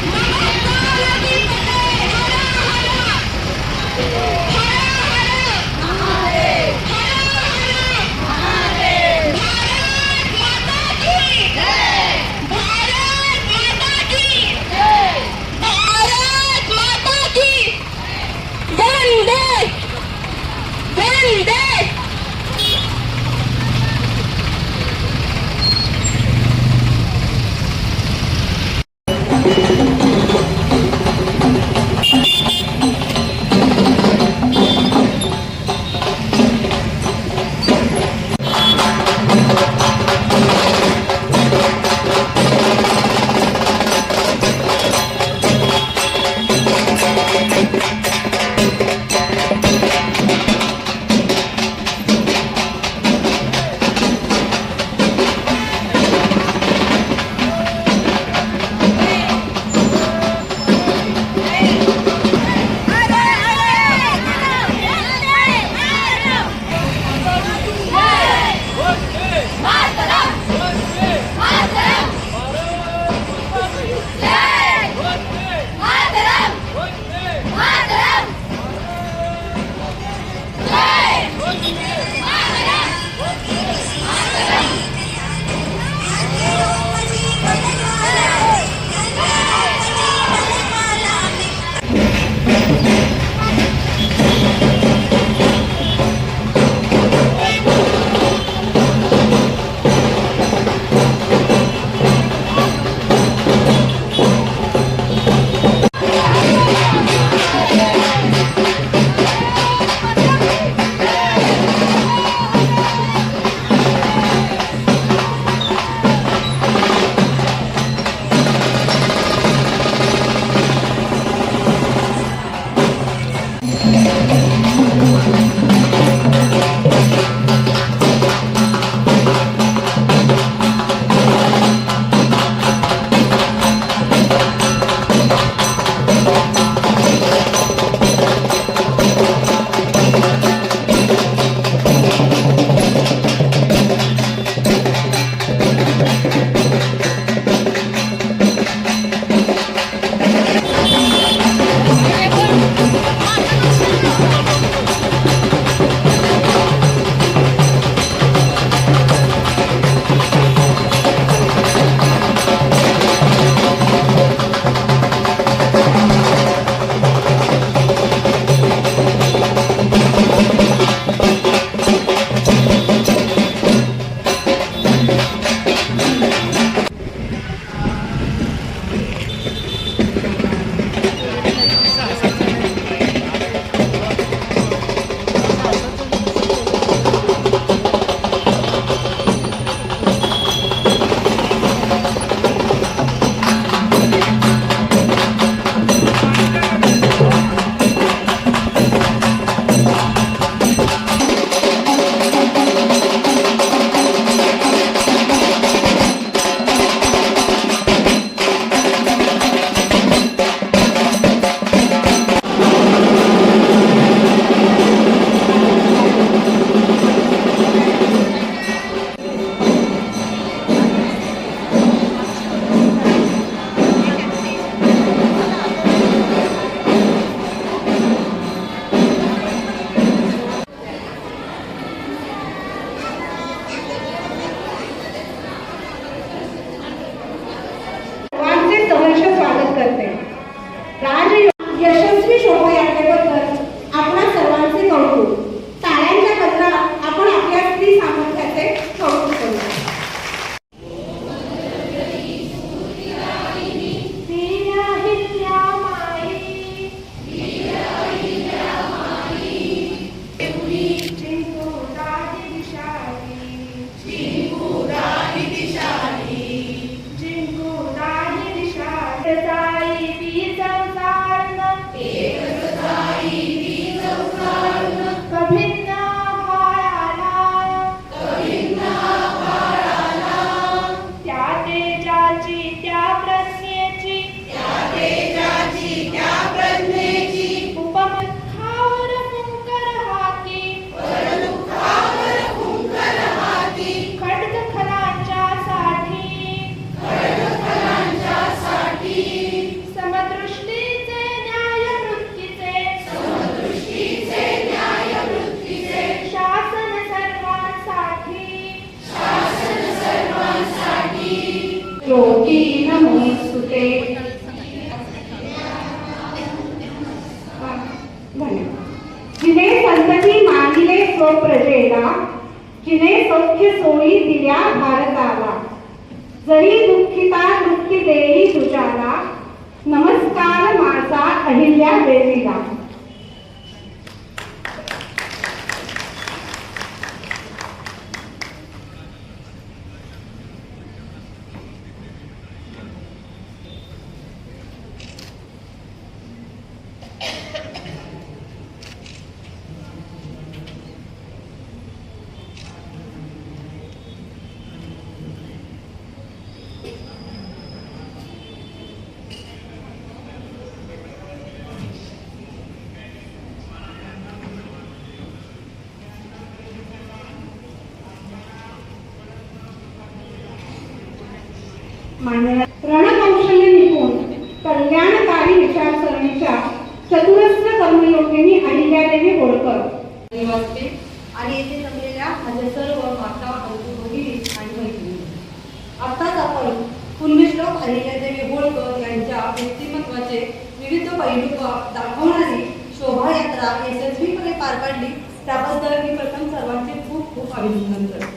Whoa! तिने सौख्य सोयी दिल्या भारताला. जरी दुःखिता दुःखी देई तुझ्याला नमस्कार माझा अहिल्या देवीला. मान्य रणकौशल्य निपुण कल्याणकारी विचारसरणीच्या चतुरस्त्र कर्मयोगिनी अहिल्यादेवी होळकर. आणि येथे जमलेल्या माझ्या सर्व माता बंधू आणि मैत्रिणी आताच आपण पुण्यश्लोक अहिल्यादेवी होळकर यांच्या व्यक्तिमत्वाचे विविध पैलू दाखवणारी शोभायात्रा यशस्वीपणे पार पाडली त्याबद्दल मी प्रथम सर्वांचे खूप खूप अभिनंदन करतो.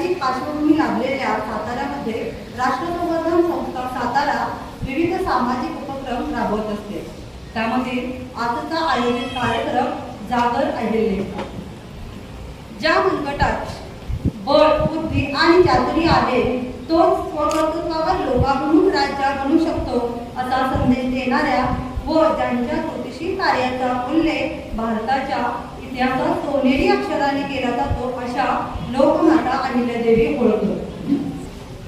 ऐतिहासिक पार्श्वभूमी लाभलेल्या साताऱ्यामध्ये राष्ट्रसंवर्धन संस्था सातारा विविध सामाजिक उपक्रम राबवत असते. त्यामध्ये आजचा आयोजित कार्यक्रम जागर अहिल्ये ज्या संकटात बळ बुद्धी आणि चातुरी आले तोच स्वकर्तृत्वावर लोकाभिमुख राज्य बनू शकतो असा संदेश देणाऱ्या व ज्यांच्या कृतीशील कार्याचा उल्लेख भारताच्या इतिहासात सोनेरी अक्षराने केला जातो अशा लोकमाता अहिल्यादेवी ओळखतो.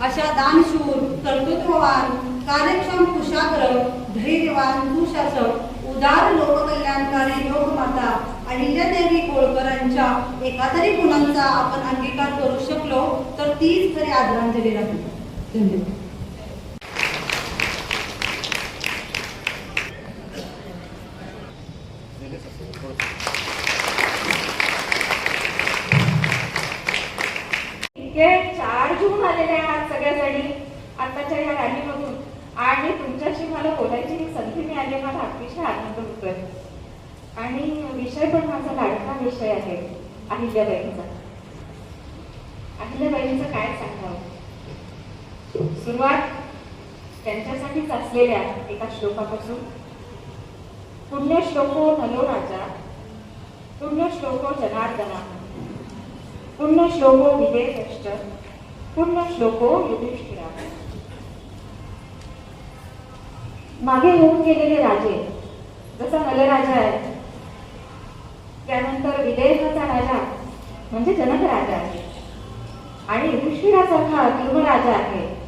अशा दानशूर कर्तृत्ववान कार्यक्षम कुशाग्र धैर्यवान सुशासक उदार लोककल्याणकारी लोकमाता अहिल्यादेवी होळकरांच्या एकातरी गुणांचा आपण अंगीकार करू शकलो तर तीच खरी आदरांजली राहील. धन्यवाद इतके चार जून आलेले आहात सगळ्याजणी आताच्या या रॅलीमधून आणि तुमच्याशी मला बोलायची ही संधी मिळाली मला अतिशय आनंद होतोय आणि विषय पण माझा लाडका विषय आहे अहिल्याबाईंचा अहिल्याबाईंचं काय सांगावं? सुरुवात त्यांच्यासाठीच असलेल्या एका श्लोकापासून. पुण्यश्लोको नलो राजा पुण्यश्लोको जनार्दना पुण्यश्लोको विवेकश्च पुण्यश्लोको युधिष्ठिरा. मागे होऊन गेलेले राजे जसा नलराजा आहे त्यानंतर विदेहाचा राजा म्हणजे जनक राजा आहे. आणि युधिष्ठिरासारखा धर्मराजा आहे.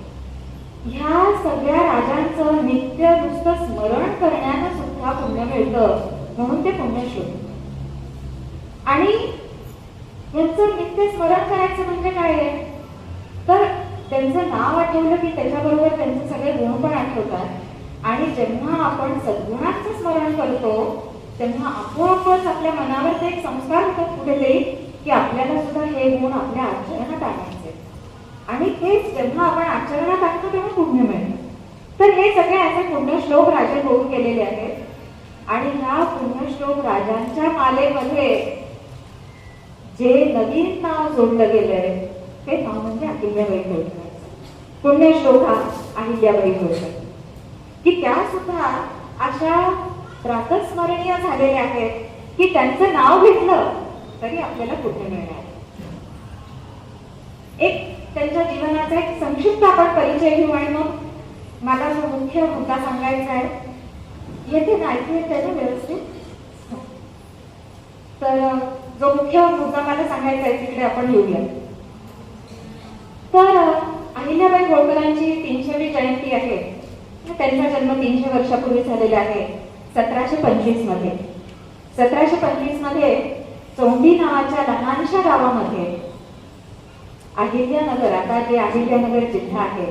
ह्या सगळ्या राजांचं नित्य नुसतं स्मरण करण्यानं सुद्धा पुण्य मिळतं. म्हणून ते पुण्यश्लोक आणि यांचं नित्य स्मरण करायचं म्हणजे काय आहे? तर त्यांचं नाव आठवलं की त्याच्याबरोबर त्यांचे सगळे गुण पण आठवतात. आणि जेव्हा आपण सद्गुणांचं स्मरण करतो तेव्हा आपोआपच आपल्या मनावर ते एक संस्कार होतात कुठेतरी. की आपल्याला सुद्धा हे गुण आपल्या आचरणात आणायचे. आणि तेच जेव्हा आपण आचरणात आणतो तेव्हा पुण्य मिळतं. तर हे सगळे असे पुण्यश्लोक राजे होऊन गेलेले आहेत. आणि ह्या पुण्यश्लोक राजांच्या मालेमध्ये जे नवीन नाव जोडलं गेलंय ते नाव म्हणजे अहिल्याबाई होळकर पुण्यश्लोका अहिल्याबाई होळकर की त्या सुद्धा अशा प्रातस्मरणीय झालेल्या आहेत की त्यांचं नाव घेतलं तरी आपल्याला कुठे मिळणार एक त्यांच्या जीवनाचा एक संक्षिप्त आपण परिचय घेऊ आणि मग मला जो मुख्य मुद्दा सांगायचा आहे येथे नाही ऐकू व्यवस्थित? तर जो मुख्य मुद्दा मला सांगायचा आहे तिकडे आपण येऊया. तर अहिल्याबाई होळकरांची तीनशेवी जयंती आहे. त्यांचा जन्म तीनशे वर्षापूर्वी झालेला आहे सतराशे पंचवीसमध्ये सतराशे पंचवीसमध्ये चोंडी नावाच्या लहानशा गावामध्ये. अहिल्यानगर आता जे अहिल्यानगर जिल्हा आहे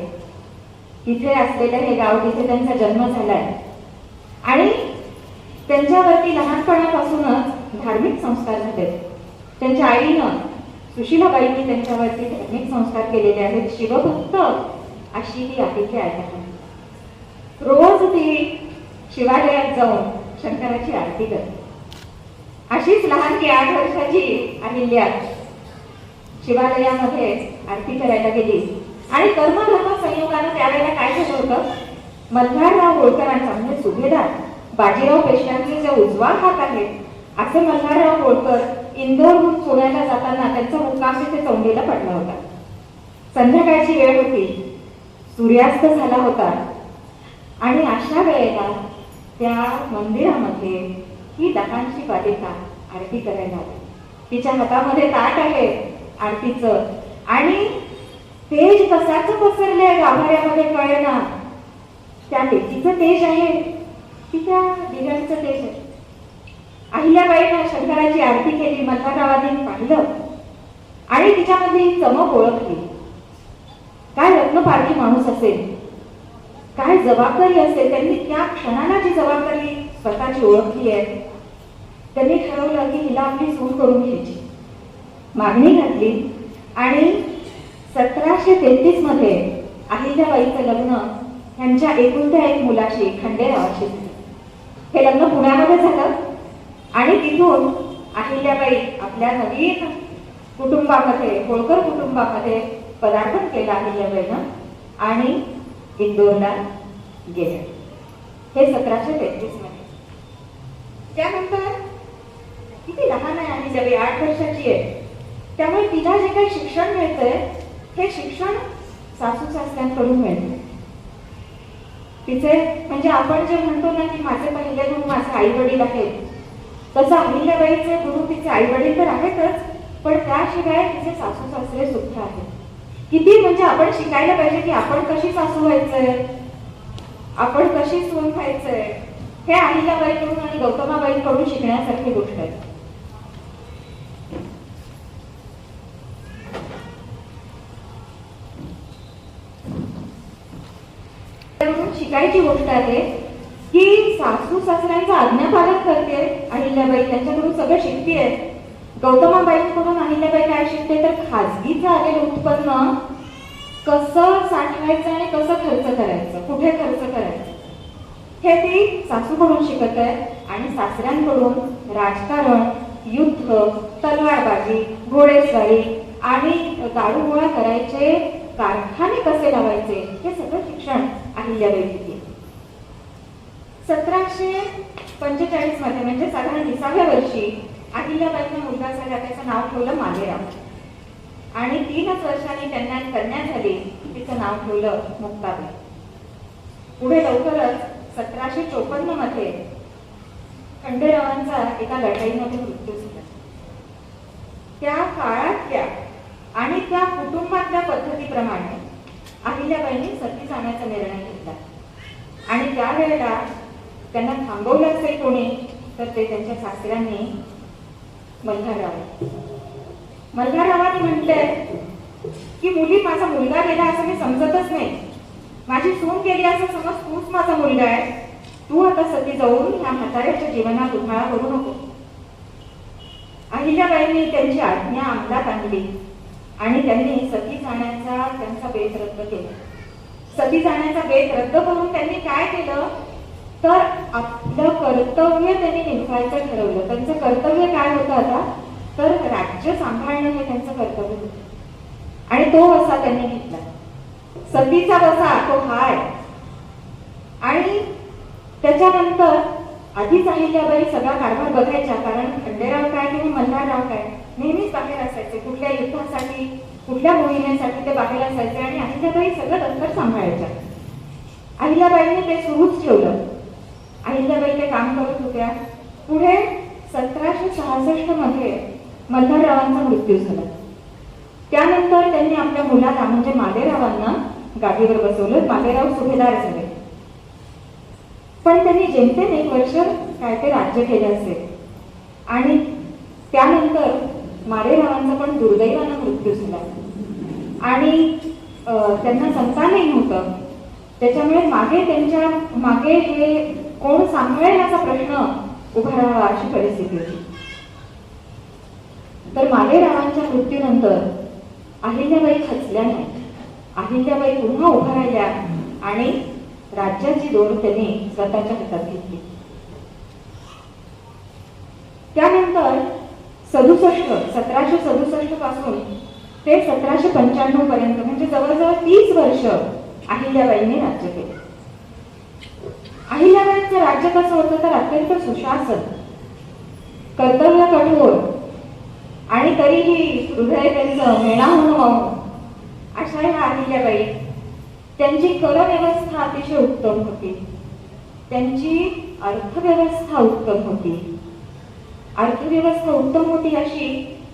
तिथे असलेलं हे गाव तिथे त्यांचा जन्म झालाय. आणि त्यांच्यावरती लहानपणापासूनच धार्मिक संस्कार झाले. त्यांच्या आईनं सुशीलाबाईंनी त्यांच्यावरती धार्मिक संस्कार केलेले आहेत. शिवभक्त अशी ही अहिल्या आहे. रोज ती शिवालयात जाऊन शंकराची आरती करते. अशीच लहानकी आठ वर्षाची अहिल्या शिवालयामध्ये आरती करायला गेली. आणि कर्मधर्म संयोगानं त्यावेळेला काय झालं होतं? मल्हारराव होळकरांचा म्हणजे सुभेदार. बाजीराव पेशव्यांचे जे उजवा हात आहे असे मल्हारराव होळकर इंदोरहून पुण्याला जाताना त्यांचा मुक्काम तिथे चौंडीला पडला होता. संध्याकाळची वेळ होती. सूर्यास्त झाला होता. आणि अशा वेळेला त्या मंदिरामध्ये ही दहांची बालिका आरती करायला आली. तिच्या हातामध्ये ताट आहे आरतीचं आणि तेज कसाच पसरलंय गाभाऱ्यामध्ये कळेना. त्या लेकीचं तेज आहे. तिच्या त्या तेज आहे. अहिल्याबाईनं शंकराची आरती केली मल्हारावादी पाहिलं. आणि तिच्यामध्ये चमक ओळखली. काय रत्नपारखी माणूस असेल? काय जबाबदारी असेल? त्यांनी त्या क्षणाला जी जबाबदारी स्वतःची ओळखली आहे त्यांनी ठरवलं की हिला आपली सूट करून घ्यायची. मागणी घातली आणि सतराशे तेहतीसमध्ये अहिल्याबाईचं लग्न त्यांच्या एकुलत्या एक मुलाशी खंडेरावाशी हे लग्न पुण्यामध्ये झालं आणि तिथून अहिल्याबाई आपल्या नवीन कुटुंबामध्ये होळकर कुटुंबामध्ये पदार्पण केलं अहिल्याबाईनं आणि इंदोरला गेले हे सतराशे तेहतीसमध्ये. त्यानंतर किती लहान आहे अहिल्याबाई आठ वर्षाची आहे. त्यामुळे तिला जे काही शिक्षण मिळतंय हे शिक्षण सासू सासऱ्यांकडून मिळतंय तिचे म्हणजे आपण जे म्हणतो ना की माझे पहिले गुरु माझे आई वडील आहेत. तसं अहिल्याबाईचे गुरु तिचे आई वडील तर आहेतच पण त्याशिवाय तिचे सासू सासरे सुद्धा आहेत. किती म्हणजे आपण शिकायला पाहिजे की आपण कशी सासू व्हायचंय? आपण कशी सून व्हायचंय हे अहिल्याबाईकडून आणि गौतमाबाईंकडून शिकण्यासारखी गोष्ट आहे. शिकायची गोष्ट आहे की सासू सासऱ्यांचं आज्ञापालन करते अहिल्याबाई त्यांच्याकडून सगळं शिकते. गौतमाबाईंकडून अहिल्याबाई काय शिकते? तर खाजगीचं आलेलं उत्पन्न कसं साठवायचं आणि कसं खर्च करायचं? कुठे खर्च करायचं? हे ती सासूकडून शिकत आहे आणि सासऱ्यांकडून राजकारण युद्ध तलवारबाजी घोडेस्वारी आणि दारू गोळा करायचे कारखाने कसे लावायचे हे सगळं शिक्षण अहिल्याबाई घेतली सतराशे पंचेचाळीसमध्ये म्हणजे साधारण विसाव्या वर्षी अहिल्याबाईंना मुलगा झाला त्याचं नाव ठेवलं मालेराव आणि तीनच वर्षांनी त्यांना कन्या झाली तिचं नाव ठेवलं मुक्ताबाई. पुढे लवकरच सतराशे चोपन्नमध्ये खंडेरावांचा एका लढाईमध्ये मृत्यू झाला. त्या काळातल्या आणि त्या पद्धतीप्रमाणे अहिल्याबाईंनी सती जाण्याचा निर्णय घेतला. आणि त्यावेळेला त्यांना थांबवलं असेल कोणी तर ते त्यांच्या सासऱ्यांनी मल्हारराव मल्हाररावांनी म्हटलंय की मुली माझा मुलगा गेला असं मी समजतच नाही. माझी सून गेली असं समज तूच माझा मुलगा आहे. तू आता सती जाऊन ह्या म्हाताऱ्याच्या जीवनात दुखाळा करू नको. अहिल्याबाईंनी त्यांची आज्ञा अंमलात आणली. आणि त्यांनी सती जाण्याचा त्यांचा बेत रद्द केला. सती जाण्याचा बेत रद्द करून त्यांनी काय केलं? तर आपलं कर्तव्य त्यांनी निभवायचं ठरवलं. त्यांचं कर्तव्य काय होतं आता? तर राज्य सांभाळणं हे त्यांचं कर्तव्य होतं. आणि तो वसा त्यांनी घेतला. सतीचा वसा तो हाय. आणि त्याच्यानंतर आधीच अहिल्याबाई सगळा कारभार बघायच्या कारण खंडेराव काय किंवा मल्हारराव काय नेहमीच बाहेर असायचे. कुठल्या युद्धासाठी कुठल्या मोहिमेसाठी ते बाहेर असायचे आणि अहिल्याबाई सगळं दफ्तर सांभाळायच्या. अहिल्याबाईंनी ते सुरूच ठेवलं. अहिल्याबाई ते काम करत होत्या. पुढे सतराशे सहासष्टमध्ये मल्हाररावांचा मृत्यू झाला. त्यानंतर त्यांनी आपल्या मुलाला म्हणजे मादेरावांना गादीवर बसवलं. मादेराव सुभेदार झाले. पण त्यांनी जेमतेम एक वर्ष काय ते राज्य केले असेल. आणि त्यानंतर मारेरावांचा पण दुर्दैवानं मृत्यू झाला. आणि त्यांना संतानही नव्हतं. त्याच्यामुळे मागे त्यांच्या मागे हे कोण सांभाळेल असा प्रश्न उभा राहावा अशी परिस्थिती होती. तर मालेरावांच्या मृत्यूनंतर अहिल्याबाई खचल्या नाही अहिल्याबाई पुन्हा उभा राहिल्या आणि राज्याची दोन त्यांनी स्वतःच्या हातात घेतली. त्यानंतर सदुसष्ट सतराशे सदुसष्टपासून ते सतराशे पंच्याण्णव पर्यंत म्हणजे जवळजवळ तीस वर्ष अहिल्याबाईंनी राज्य केले. अहिल्याबाईंचं राज्य कसं होतं तर अत्यंत सुशासन कर्तव्य कठोर आणि तरीही हृदय त्यांचं मेणा म्हणून अशा ह्या अहिल्याबाई त्यांची करव्यवस्था अतिशय उत्तम होती. त्यांची अर्थव्यवस्था उत्तम होती. अर्थव्यवस्था उत्तम होती अशी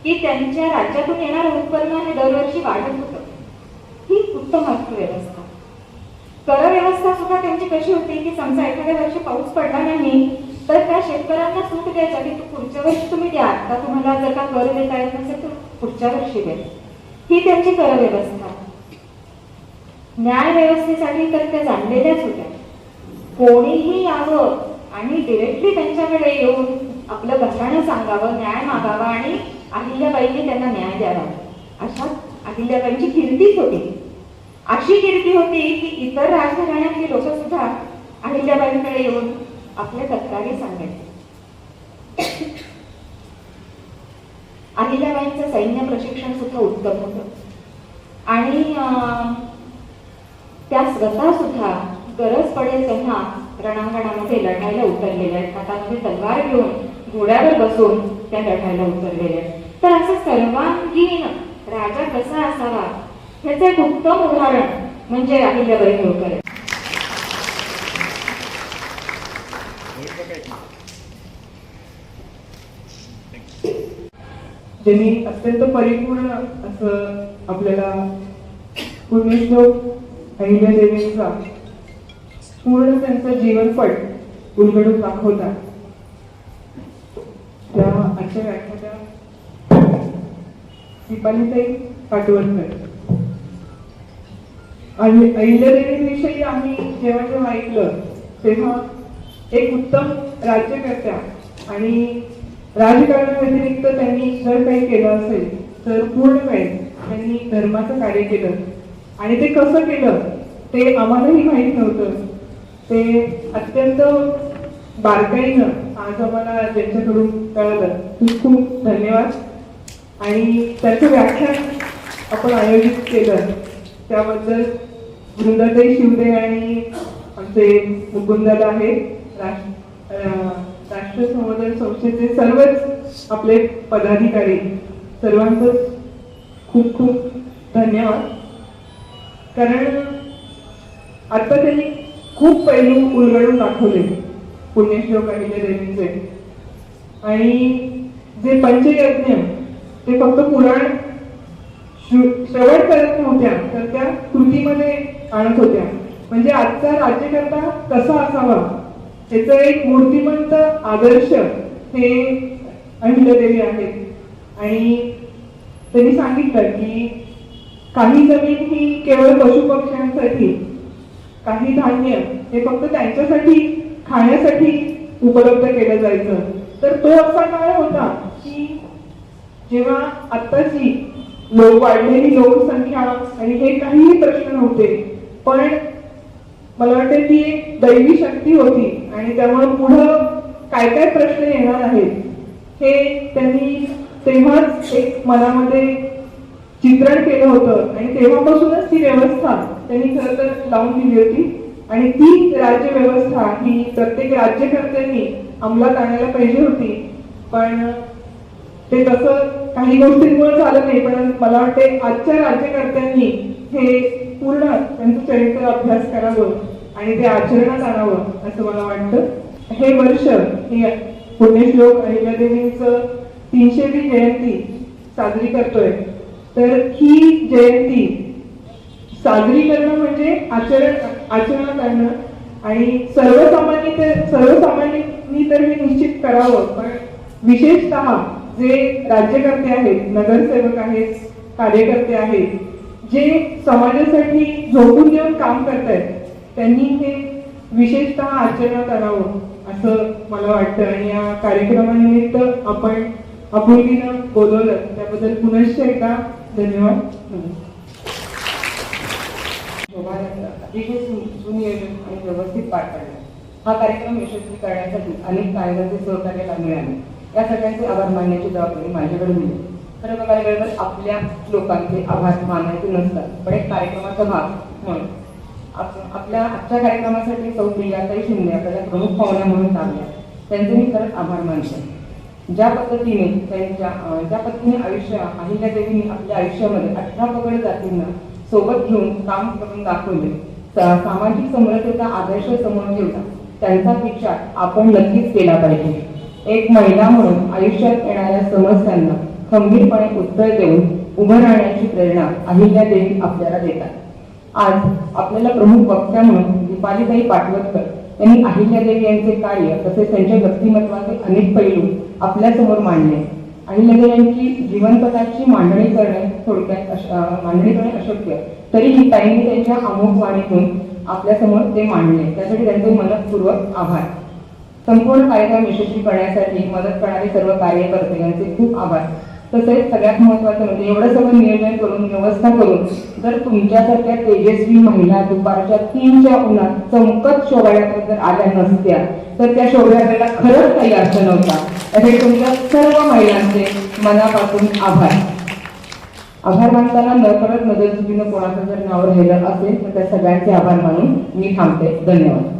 की त्यांच्या राज्यातून येणारं उत्पन्न हे दरवर्षी वाढत होतं. ही उत्तम अर्थव्यवस्था. कर व्यवस्था सुद्धा त्यांची कशी होती की समजा एखाद्या वर्षी पाऊस पडला नाही तर त्या शेतकऱ्यांना सूट द्यायच्या की तू पुढच्या वर्षी तुम्ही द्या. आता तुम्हाला जर का कर देता येत नसेल तर पुढच्या वर्षी द्या ही त्यांची करव्यवस्था न्याय व्यवस्थेसाठी तर त्या जाणलेल्याच होत्या. कोणीही यावं आणि डिरेक्टली त्यांच्याकडे येऊन आपलं घराणं सांगावं न्याय मागावा आणि अहिल्याबाईंनी त्यांना न्याय द्यावा. अशा अहिल्याबाईंची कीर्तीच होती. अशी कीर्ती होती की इतर राजघराण्यातली लोक सुद्धा अहिल्याबाईंकडे येऊन आपल्या तक्रारी सांगायचे. अहिल्याबाईंचं सैन्य प्रशिक्षण सुद्धा उत्तम होतं. आणि त्या स्वतः सुद्धा गरज पडेल तेव्हा रणांगणामध्ये लढायला उतरलेल्या आहेत. हातामध्ये तलवार घेऊन घोड्यावर बसून त्या लढायला उतरलेल्या आहेत. तर असं सर्वांगीण राजा कसा असावा? ह्याचं एक उत्तम उदाहरण म्हणजे अहिल्याबाई होळकर. ज्यांनी अत्यंत परिपूर्ण असं आपल्याला पुण्यश्लोक अहिल्यादेवींचा पूर्ण त्यांचा जीवनपट उलगडून दाखवतात त्या आजच्या व्याख्यात्या दीपालीताई पाटवणकर आणि अहिल्यादेवींविषयी आम्ही जेव्हा जेव्हा ऐकलं तेव्हा एक उत्तम राज्यकर्त्या आणि राजकारणाव्यतिरिक्त त्यांनी जर काही केलं असेल तर पूर्ण वेळ त्यांनी धर्माचं कार्य केलं. आणि ते कसं केलं ते आम्हालाही माहीत नव्हतं. ते अत्यंत बारकाईनं आज आम्हाला ज्यांच्याकडून कळलं. खूप खूप धन्यवाद. आणि त्याचं व्याख्यान आपण आयोजित केलं. त्याबद्दल वृंदाताई शिवदे आणि आमचे मुकुंदादा आहे. राष्ट्र राष्ट्र संवर्धन संस्थेचे सर्वच आपले पदाधिकारी. सर्वांचं खूप खूप धन्यवाद. कारण आता त्यांनी खूप पैलू उलगडून दाखवले. पुण्यश्लोक अहिल्या देवींचे आणि जे पंचयज्ञ ते फक्त पुराण श्रु- श्रवण करत नव्हत्या तर त्या कृतीमध्ये आणत होत्या. म्हणजे आजचा राज्यकर्ता कसा असावा त्याचं एक मूर्तिमंत आदर्श हे अहिल्यादेवी आहेत. आणि त्यांनी सांगितलं की काही जमीन ही केवळ पशुपक्ष्यांसाठी काही धान्य हे फक्त त्यांच्यासाठी खाण्यासाठी उपलब्ध केलं जायचं. तर तो असा काळ होता की जेव्हा आत्ताची लोक वाढलेली लोकसंख्या आणि हे काहीही प्रश्न नव्हते पण मला वाटतं ती एक दैवी शक्ती होती आणि त्यामुळे पुढं काय काय प्रश्न येणार आहेत हे त्यांनी तेव्हाच एक मनामध्ये चित्रण केलं होतं आणि तेव्हापासूनच ती व्यवस्था त्यांनी खरं तर लावून दिली होती. आणि ती राज्य व्यवस्था ही प्रत्येक राज्यकर्त्यांनी अंमलात आणायला पाहिजे होती. पण ते तसं काही गोष्टींमुळे झालं नाही पण मला वाटते आजच्या राज्यकर्त्यांनी हे पूर्ण त्यांचं चरित्र अभ्यास करावं आणि ते आचरणात आणावं असं मला वाटतं. हे वर्ष हे पुण्यश्लोक अहिल्यादेवींचं तीनशेवी जयंती साजरी करतोय. तर ही जयंती साजरी करणं म्हणजे आचरण आचरणात आणणं आणि सर्वसामान्य तर सर्वसामान्यांनी तर हे निश्चित करावं. पण विशेषतः जे राज्यकर्ते आहेत नगरसेवक आहेत कार्यकर्ते आहेत जे समाजासाठी झोपून देऊन काम करतायत त्यांनी हे विशेषतः आचरणात आणावं असं मला वाटतं. आणि या कार्यक्रमानिमित्त आपण अपूर्वीनं बोलवलं. त्याबद्दल पुनश्च एकदा धन्यवाद. अतिशय आणि व्यवस्थित पार पाडला हा कार्यक्रम यशस्वी करण्यासाठी अनेक कायद्याचे सहकार्याला मिळाले. या सगळ्यांचे आभार मानण्याची जबाबदारी माझ्याकडे दिली खरं बघायला गेलं आपल्या लोकांचे आभार मानायचे नसतात पण एक कार्यक्रमाचा भाग म्हणून. आपल्या आजच्या कार्यक्रमासाठी सौ प्रियाताई शिंदे आपल्याला प्रमुख पाहुण्या म्हणून लाभल्या त्यांचे मी खरंच आभार मानते. ज्या पद्धतीने त्यांच्या ज्या पद्धतीने आयुष्य अहिल्यादेवींनी आपल्या आयुष्यामध्ये अठरा पगड जातींना सोबत घेऊन काम करून दाखवले. सामाजिक समरसतेचा आदर्श समोर ठेवला. त्यांचा विचार आपण नक्कीच केला पाहिजे. एक महिला म्हणून आयुष्यात येणाऱ्या समस्यांना खंबीरपणे उत्तर देऊन उभं राहण्याची प्रेरणा अहिल्या देवी आपल्याला देतात. आज आपल्याला प्रमुख वक्त्या म्हणून दीपालीताई पाटवतकर यांनी अहिल्यादेवी यांचे कार्य तसेच त्यांच्या व्यक्तिमत्वाचे अनेक पैलू आपल्यासमोर मांडणे. आणि लगे यांची जीवनपथाची मांडणी करणे थोडक्यात मांडणी करणे अशक्य. तरीही ताईंनी त्यांच्या अमोघ वाणीतून आपल्यासमोर ते मांडले. त्यासाठी त्यांचे मनपूर्वक आभार. संपूर्ण कार्यक्रम यशस्वी करण्यासाठी मदत करणारे सर्व कार्यकर्ते यांचे खूप आभार. तसेच सगळ्यात महत्त्वाचं म्हणजे एवढं सगळं नियोजन करून व्यवस्था करून जर तुमच्यासारख्या तेजस्वी महिला दुपारच्या तीनच्या उन्हात चमकत शोभायात्रा जर आल्या नसत्या तर त्या शोभायात्रेला खरंच काही अर्थ नव्हता. असे तुमच्या सर्व महिलांचे मनापासून आभार. आभार मानताना न करत कोणाचं जर नाव राहिलं असेल तर त्या सगळ्यांचे आभार मानून मी थांबते. धन्यवाद.